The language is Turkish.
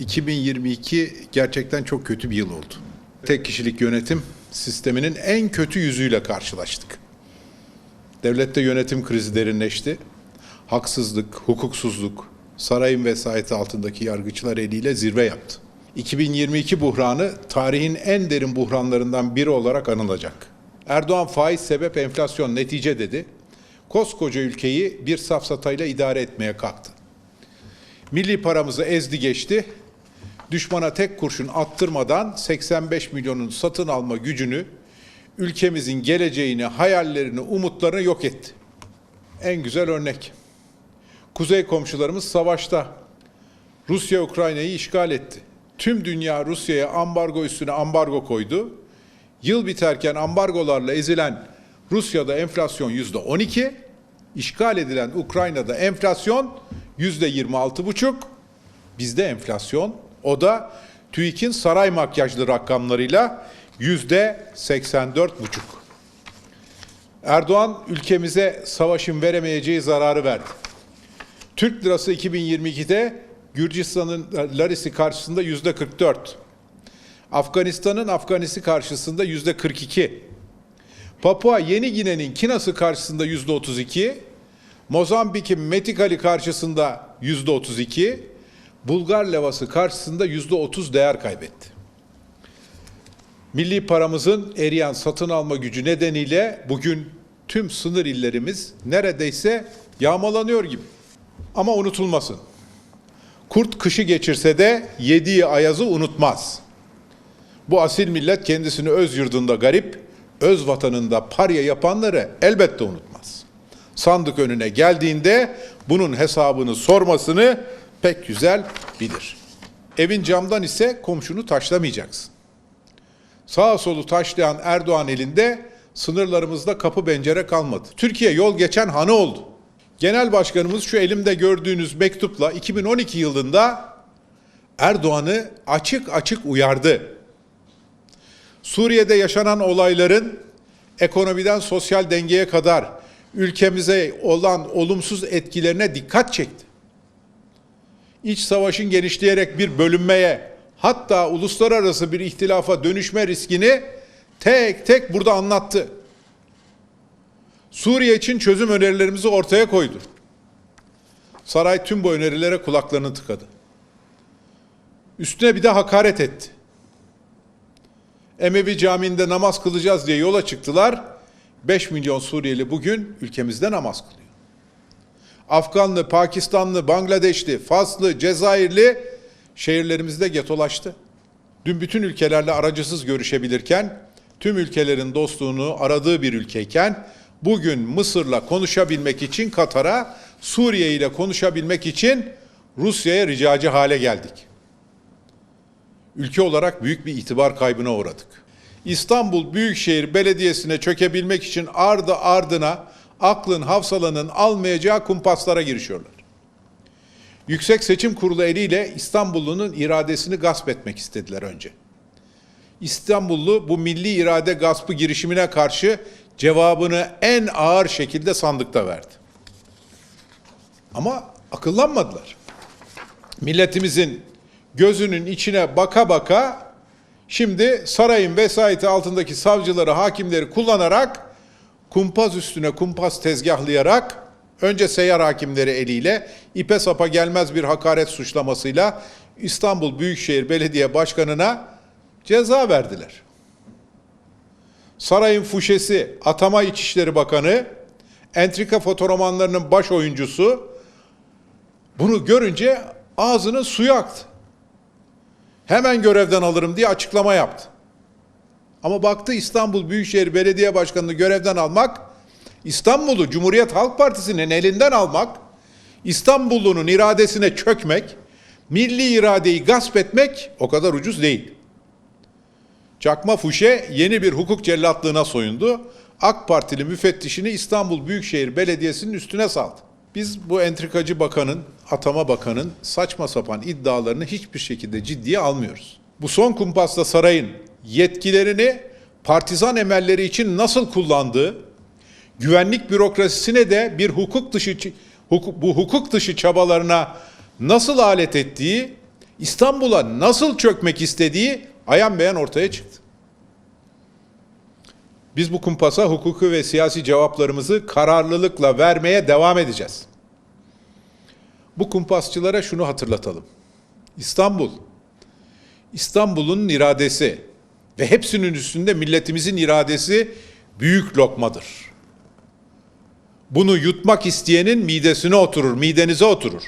2022 gerçekten çok kötü bir yıl oldu. Tek kişilik yönetim sisteminin en kötü yüzüyle karşılaştık. Devlette yönetim krizi derinleşti. Haksızlık, hukuksuzluk, sarayın vesayeti altındaki yargıçlar eliyle zirve yaptı. 2022 buhranı tarihin en derin buhranlarından biri olarak anılacak. Erdoğan faiz sebep enflasyon netice dedi. Koskoca ülkeyi bir safsatayla idare etmeye kalktı. Milli paramızı ezdi geçti. Düşmana tek kurşun attırmadan 85 milyonun satın alma gücünü, ülkemizin geleceğini, hayallerini, umutlarını yok etti. En güzel örnek. Kuzey komşularımız savaşta. Rusya Ukrayna'yı işgal etti. Tüm dünya Rusya'ya ambargo üstüne ambargo koydu. Yıl biterken ambargolarla ezilen Rusya'da enflasyon yüzde 12, işgal edilen Ukrayna'da enflasyon yüzde 26 buçuk. Bizde enflasyon o da TÜİK'in saray makyajlı rakamlarıyla yüzde 84 buçuk. Erdoğan ülkemize savaşın veremeyeceği zararı verdi. Türk lirası 2022'de Gürcistan'ın larisi karşısında yüzde 44. Afganistan'ın Afganisi karşısında yüzde 42. Papua Yeni Gine'nin Kinası karşısında yüzde 32. Mozambik'in Metikali karşısında yüzde 32. Bulgar levası karşısında yüzde 30 değer kaybetti. Milli paramızın eriyen satın alma gücü nedeniyle bugün tüm sınır illerimiz neredeyse yağmalanıyor gibi. Ama unutulmasın. Kurt kışı geçirse de yediği ayazı unutmaz. Bu asil millet kendisini öz yurdunda garip, öz vatanında parya yapanları elbette unutmaz. Sandık önüne geldiğinde bunun hesabını sormasını pek güzel bilir. Evin camdan ise komşunu taşlamayacaksın. Sağa solu taşlayan Erdoğan elinde sınırlarımızda kapı pencere kalmadı. Türkiye yol geçen hanı oldu. Genel Başkanımız şu elimde gördüğünüz mektupla 2012 yılında Erdoğan'ı açık açık uyardı. Suriye'de yaşanan olayların ekonomiden sosyal dengeye kadar ülkemize olan olumsuz etkilerine dikkat çekti. İç savaşın genişleyerek bir bölünmeye, hatta uluslararası bir ihtilafa dönüşme riskini tek tek burada anlattı. Suriye için çözüm önerilerimizi ortaya koydu. Saray tüm bu önerilere kulaklarını tıkadı. Üstüne bir de hakaret etti. Emevi Camii'nde namaz kılacağız diye yola çıktılar. 5 milyon Suriyeli bugün ülkemizde namaz kılıyor. Afganlı, Pakistanlı, Bangladeşli, Faslı, Cezayirli şehirlerimizde getolaştı. Dün bütün ülkelerle aracısız görüşebilirken, tüm ülkelerin dostluğunu aradığı bir ülkeyken, bugün Mısır'la konuşabilmek için Katar'a, Suriye ile konuşabilmek için Rusya'ya ricacı hale geldik. Ülke olarak büyük bir itibar kaybına uğradık. İstanbul Büyükşehir Belediyesi'ne çökebilmek için ardı ardına aklın hafsalanın almayacağı kumpaslara girişiyorlar. Yüksek Seçim Kurulu eliyle İstanbullunun iradesini gasp etmek istediler önce. İstanbullu bu milli irade gaspı girişimine karşı cevabını en ağır şekilde sandıkta verdi. Ama akıllanmadılar. Milletimizin gözünün içine baka baka şimdi sarayın vesayeti altındaki savcıları, hakimleri kullanarak kumpas üstüne kumpas tezgahlayarak önce seyyar hakimleri eliyle ipe sapa gelmez bir hakaret suçlamasıyla İstanbul Büyükşehir Belediye Başkanı'na ceza verdiler. Sarayın fuşesi, atama İçişleri Bakanı, entrika fotoromanlarının baş oyuncusu bunu görünce ağzının suyu aktı. Hemen görevden alırım diye açıklama yaptı. Ama baktı İstanbul Büyükşehir Belediye Başkanı'nı görevden almak, İstanbul'u Cumhuriyet Halk Partisi'nin elinden almak, İstanbullunun iradesine çökmek, milli iradeyi gasp etmek o kadar ucuz değil. Çakma Fuşe yeni bir hukuk cellatlığına soyundu. AK Partili müfettişini İstanbul Büyükşehir Belediyesi'nin üstüne saldı. Biz bu entrikacı bakanın, atama bakanın saçma sapan iddialarını hiçbir şekilde ciddiye almıyoruz. Bu son kumpasla sarayın yetkilerini partizan emelleri için nasıl kullandığı, güvenlik bürokrasisine de bir hukuk dışı hukuk, bu hukuk dışı çabalarına nasıl alet ettiği İstanbul'a nasıl çökmek istediği ayan beyan ortaya çıktı. Biz bu kumpasa hukuki ve siyasi cevaplarımızı kararlılıkla vermeye devam edeceğiz. Bu kumpasçılara şunu hatırlatalım. İstanbul, İstanbul'un iradesi ve hepsinin üstünde milletimizin iradesi büyük lokmadır. Bunu yutmak isteyenin midesine oturur, midenize oturur.